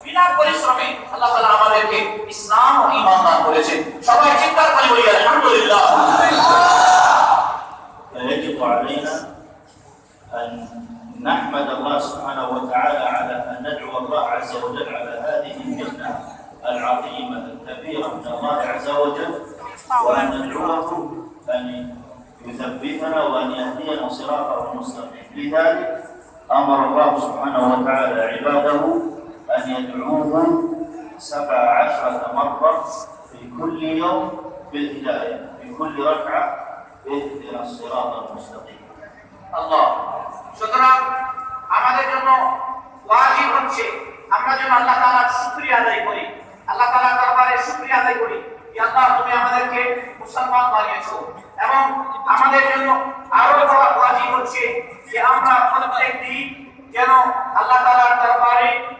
বিনা পরিশ্রমে আল্লাহ তাআলা আমাদেরকে ইসলাম ও ঈমান দান করেছেন সবাই চিৎকার করে বলি আলহামদুলিল্লাহ فيجب علينا أن نحمد الله سبحانه وتعالى على أن ندعو الله عز وجل على هذه المنة العظيمة الكبيرة من الله عز وجل وأن ندعوه أن يثبتنا وأن يهدينا صراطه المستقيم لذلك أمر الله سبحانه وتعالى عباده أن يدعوه سبع عشرة مرة في كل يوم بالهداية في كل ركعة اهدنا الصراط المستقيم আল্লাহ সুতরাং আমাদের জন্য ওয়াজিব হচ্ছে আমরা যেন আল্লাহ তাআলার শুকরিয়া আদায় করি আল্লাহ তাআলার দরবারে শুকরিয়া আদায় করি যে আল্লাহ তুমি আমাদেরকে মুসলমান বানিয়েছো এবং আমাদের জন্য আরো বড় ওয়াজিব হচ্ছে যে আমরা প্রত্যেক দিন যেন আল্লাহ তাআলার দরবারে কি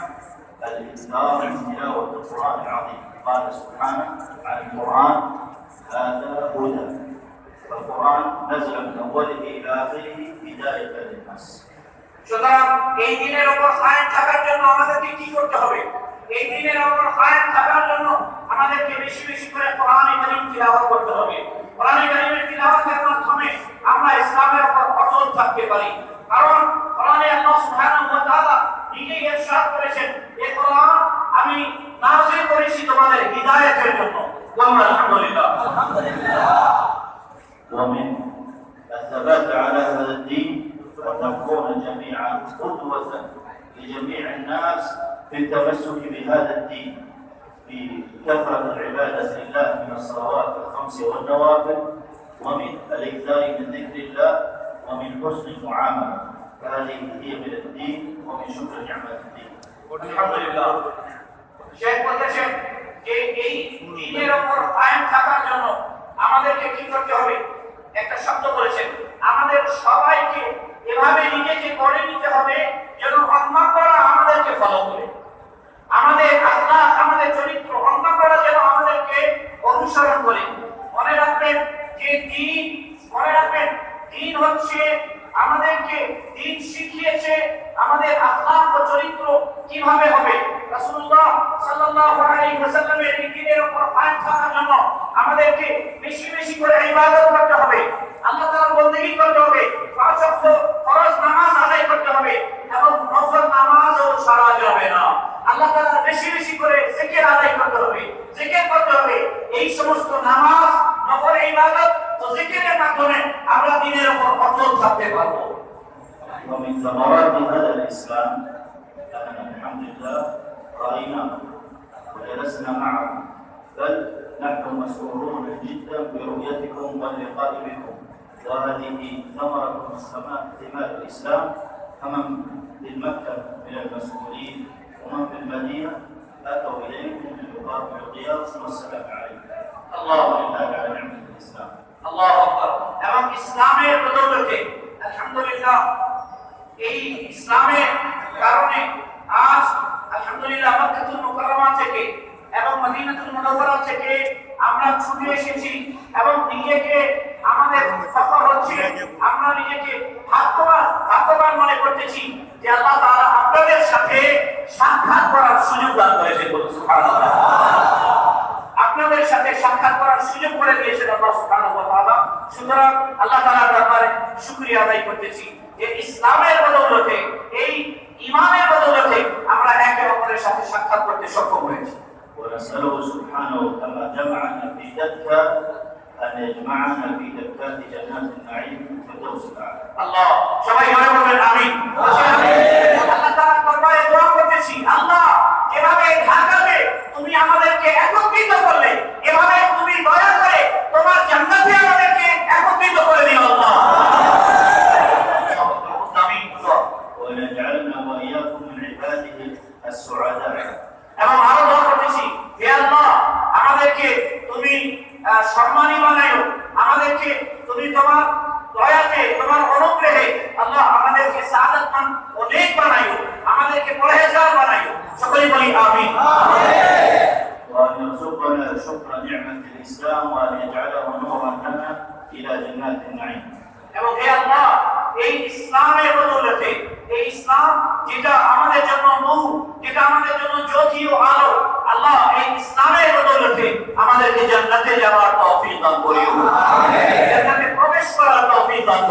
النعمة الإكثار من تلاوة القرآن العظيم قال سبحانه عن القرآن هذا هدى فالقرآن نزل من أوله إلى آخره هداية للناس সুতরাং এই দিনের উপর কায়েম থাকার জন্য আমাদেরকে কি করতে হবে এই দিনের উপর কায়েম থাকার জন্য আমাদেরকে বেশি বেশি করে কোরআনে কারীম তিলাওয়াত করতে হবে কোরআনে কারীমের তিলাওয়াতের মাধ্যমে আমরা ইসলামের উপর অটল থাকতে পারি কারণ কোরআনে আল্লাহ সুবহানাহু ওয়া তাআলা নিজেই ইরশাদ করেছেন এই কোরআন আমি নাযিল করেছি তোমাদের হিদায়াতের জন্য বলুন আলহামদুলিল্লাহ ومن الثبات على هذا الدين أن نكون جميعا قدوة لجميع الناس في التمسك بهذا الدين في كثرة العبادة لله من الصلوات الخمس والنوافل ومن الإكثار من ذكر الله ومن حسن المعاملة فهذه هي من الدين ومن شكر نعمة الدين আলহামদুলিল্লাহ শেখ বলতেছেন যে এই দিনের উপর কায়েম থাকার জন্য আমাদেরকে কি করতে হবে একটা শব্দ বলেছেন আমাদের সবাইকে এভাবে নিজেকে করে নিতে হবে যেন অন্যরা আমাদেরকে ফলো করে আমাদের আখলাক আমাদের চরিত্র অন্যরা যেন আমাদেরকে অনুসরণ করে মনে রাখবেন যে দিন মনে রাখবেন দিন হচ্ছে আমাদেরকে দিন শিখিয়েছে আমাদের আখলাক ও চরিত্র কীভাবে হবে। রাসূলুল্লাহ সাল্লাল্লাহু আলাইহি ওয়াসাল্লামের দিনের উপর কায়েম থাকার জন্য আমাদেরকে বেশি বেশি করে ইবাদত করতে হবে। আল্লাহ তাআলার বন্দেগী করতে হবে? পাঁচ ওয়াক্ত ফরজ নামাজ আদায় করতে হবে এবং নফল নামাজও ছাড়া যাবে না। আল্লাহ তাআলা বেশি বেশি করে জিকির আদায় করতে হবে। জিকির করতে হবে। এই সমস্ত নামাজ নফল ইবাদত ও জিকিরের মাধ্যমে আমরা দিনের উপর অটল থাকতে পারবো ومن ثمرات هذا الإسلام أن الحمد لله رأيناه وجلسنا معكم بل نحن مسرورون جدا برؤيتكم واللقاء بكم وهذه ثمرة من ثمار ثمار الإسلام فمن بالمكتب من المسؤولين ومن في المدينة أتوا إليكم باللقاء بالقياس والسلام عليكم الله لله على نعمة الإسلام আল্লাহু আকবার এবং ইসলামের বদৌলতে আলহামদুলিল্লাহ, এই ইসলামের কারণে আজ, আলহামদুলিল্লাহ, মক্কাতুল মুকাররমা থেকে এবং মদিনাতুল মুনাওয়ারা থেকে আমরা ছুটে এসেছি এবং নিজেকে আমাদের ফখর হচ্ছে। আমরা নিজেকে ভাগ্যবান ভাগ্যবান মনে করতেছি যে আল্লাহ তাআলা আপনাদের সাথে সাক্ষাৎ করার সুযোগ দান করেছেন সুবহানাল্লাহ। আপনাদের সাথে সাক্ষাৎ করার সুযোগ করে দিয়েছেন আল্লাহ সুবহানাহু ওয়া তাআলা সুতরাং আল্লাহ তাআলার দরবারে শুকরিয়া আদায় করতেছি যে ইসলামের বদৌলতে এই ইমানের বদৌলতে আমরা একে অপরের সাথে সাক্ষাৎ করতে সক্ষম হয়েছি ونسأله سبحانه كما جمعنا في دكة أن يجمعنا في دكات جنات النعيم في الفردوس الأعلى. আল্লাহ সবাই জয় বলবেন আমিন বলছি আমিন। আল্লাহ এভাবে ঢাকাতে তুমি আমাদেরকে একত্রিত করলে, এভাবে তুমি দয়া করে তোমার জান্নাতে আমাদেরকে একত্রিত করে দিও আল্লাহ। আমাদেরকে তুমি সম্মানী বানাইও আমাদেরকে তুমি তোমার দয়াতে তোমার অনুগ্রহে আল্লাহ আমাদেরকে সাদাতমান অনেক বানাইও আমাদেরকে পরহেজগার বানাইও সকলে বলি আমিন وأن يرزقنا شكر نعمة الإسلام وأن يجعله نورا لنا إلى جنات النعيم. এবং হে আল্লাহ এই ইসলামের বদৌলতে এই ইসলাম যেটা আমাদের জন্য নূর যেটা আমাদের জন্য জ্যোতি ও আলো আল্লাহ এই ইসলামের বদৌলতে আমাদেরকে জান্নাতে যাওয়ার তৌফিক দান করিও জান্নাতে প্রবেশ করার তৌফিক দান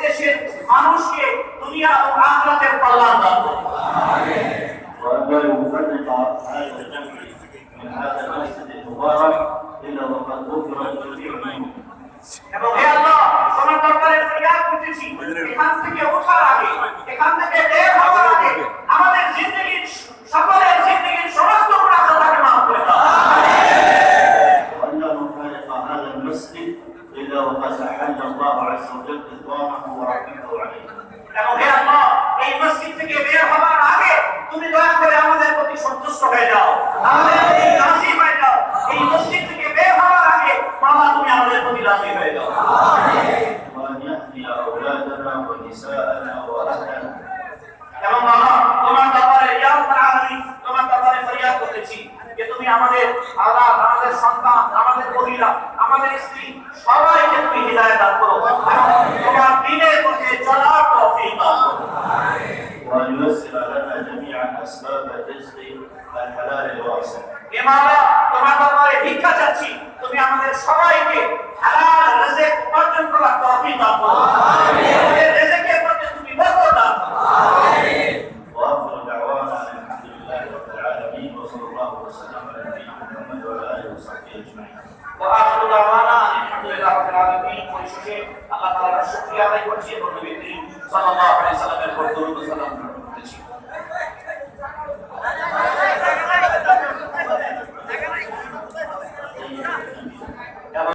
দেশের মানুষকে দুনিয়া ও আখরাতের কল্যাণ দান করুন এবং إلا وقد أحل الله عز وجل رضوانه ورحمته عليه. এবং হে আল্লাহ এই মসজিদ থেকে বের হওয়ার আগে তুমি দয়া করে আমাদের প্রতি সন্তুষ্ট হয়ে যাও আমাদের প্রতি রাজি হয়ে যাও এই মসজিদ থেকে বের হওয়ার আগে মামা তুমি আমাদের প্রতি রাজি সবাইকে তুমি হৃদায়ত দান করো এবং তোমার দিনের পথে চলার তৌফিক দান করো وأن ييسر لنا جميعا أسباب الرزق الحلال الواسع. এ মাওলা তোমার ব্যাপারে ভিক্ষা চাচ্ছি তুমি আমাদের সবাইকে হালাল আলামিন পরিশেষে আল্লাহ তাআলার শুকরিয়া আদায় করছি এবং নবী করিম সাল্লাল্লাহু আলাইহি সাল্লামের উপর সালাম করছি